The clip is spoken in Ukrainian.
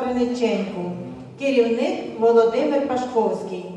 Криниченку, керівник Володимир Пашковський.